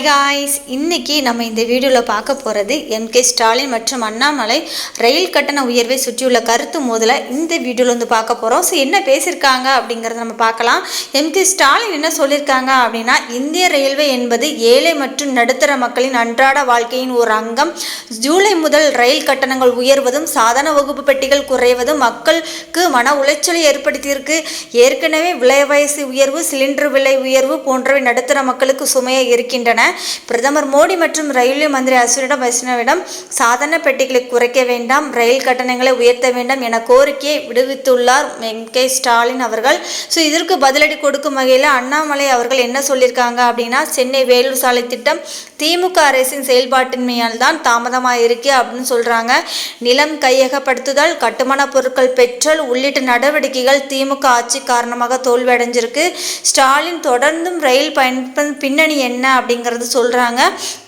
Hi guys இன்னைக்கு நம்ம இந்த வீடியோவில் பார்க்க போகிறது எம்கே ஸ்டாலின் மற்றும் அண்ணாமலை ரயில் கட்டண உயர்வை சுற்றியுள்ள கருத்து மோதலை இந்த வீடியோவில் வந்து பார்க்க போகிறோம் ஸோ என்ன பேசியிருக்காங்க அப்படிங்கிறத நம்ம பார்க்கலாம். எம்கே ஸ்டாலின் என்ன சொல்லியிருக்காங்க அப்படின்னா இந்திய ரயில்வே என்பது ஏழை மற்றும் நடுத்தர மக்களின் அன்றாட வாழ்க்கையின் ஒரு அங்கம். ஜூலை முதல் ரயில் கட்டணங்கள் உயர்வதும் சாதாரண வகுப்பு பெட்டிகள் குறைவதும் மக்களுக்கு மன உளைச்சலை ஏற்படுத்தியிருக்கு. ஏற்கனவே விலைவாசி உயர்வு சிலிண்டர் விலை உயர்வு போன்றவை நடுத்தர மக்களுக்கு சுமையாக இருக்கின்றன. பிரதமர் மோடி மற்றும் ரயில்வே மந்திரி அஸ்வினிடம் வைஷ்ணவிடம் சாதன பெட்டிகளை குறைக்க வேண்டாம் ரயில் கட்டணங்களை உயர்த்த வேண்டாம் என கோரிக்கையை விடுவித்துள்ளார் எம். கே. ஸ்டாலின் அவர்கள். ஸோ இதற்கு பதிலடி கொடுக்கும் வகையில் அண்ணாமலை அவர்கள் என்ன சொல்லியிருக்காங்க அப்படின்னா சென்னை வேலூர் சாலை திட்டம் திமுக அரசின் செயல்பாட்டின்மையால் தான் தாமதமாக இருக்கு அப்படின்னு சொல்கிறாங்க நிலம் கையகப்படுத்துதல் கட்டுமான பொருட்கள் பெற்றல் உள்ளிட்ட நடவடிக்கைகள் திமுக ஆட்சி காரணமாக தோல்வியடைஞ்சிருக்கு. ஸ்டாலின் தொடர்ந்தும் ரயில் பயன்ப பின்னணி என்ன அப்படிங்கிறது சொல்கிறாங்க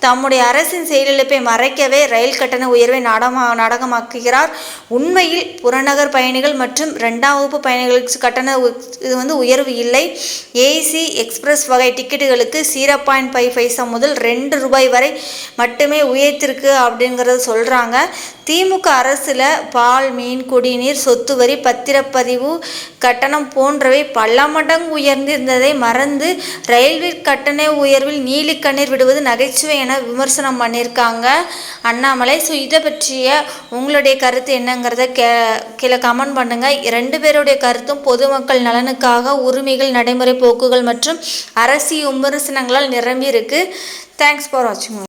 தம்முடைய அரசின் செயலிழப்பை மறைக்கவே ரயில் கட்டண உயர்வை நாடமா நாடகமாக்குகிறார். உண்மையில் புறநகர் பயணிகள் மற்றும் ரெண்டாம் வகுப்பு பயணிகளுக்கு கட்டண இது வந்து உயர்வு இல்லை. ஏசி எக்ஸ்பிரஸ் வகை டிக்கெட்டுகளுக்கு ஜீரோ பாயிண்ட் ஃபைவ் பைசா முதல் ரெண்டு ரூபாய் வரை மட்டுமே உயர்த்திருக்கு அப்படிங்கிறத சொல்கிறாங்க திமுக அரசில் பால் மீன் குடிநீர் சொத்து வரி பத்திரப்பதிவு கட்டணம் போன்றவை பல மடங்கு உயர்ந்திருந்ததை மறந்து ரயில்வே கட்டண உயர்வில் நீலி கண்ணீர் விடுவது நகைச்சுவை என விமர்சனம் பண்ணியிருக்காங்க. அண்ணாமலை ஸோ இதை பற்றிய உங்களுடைய கருத்து என்னங்கிறத கே கீழே கமெண்ட் பண்ணுங்கள் ரெண்டு பேருடைய கருத்தும் பொதுமக்கள் நலனுக்காக உரிமைகள் நடைமுறை போக்குகள் மற்றும் அரசியல் விமர்சனங்களால் நிரம்பியிருக்கு. தேங்க்ஸ் ஃபார் வாட்சிங்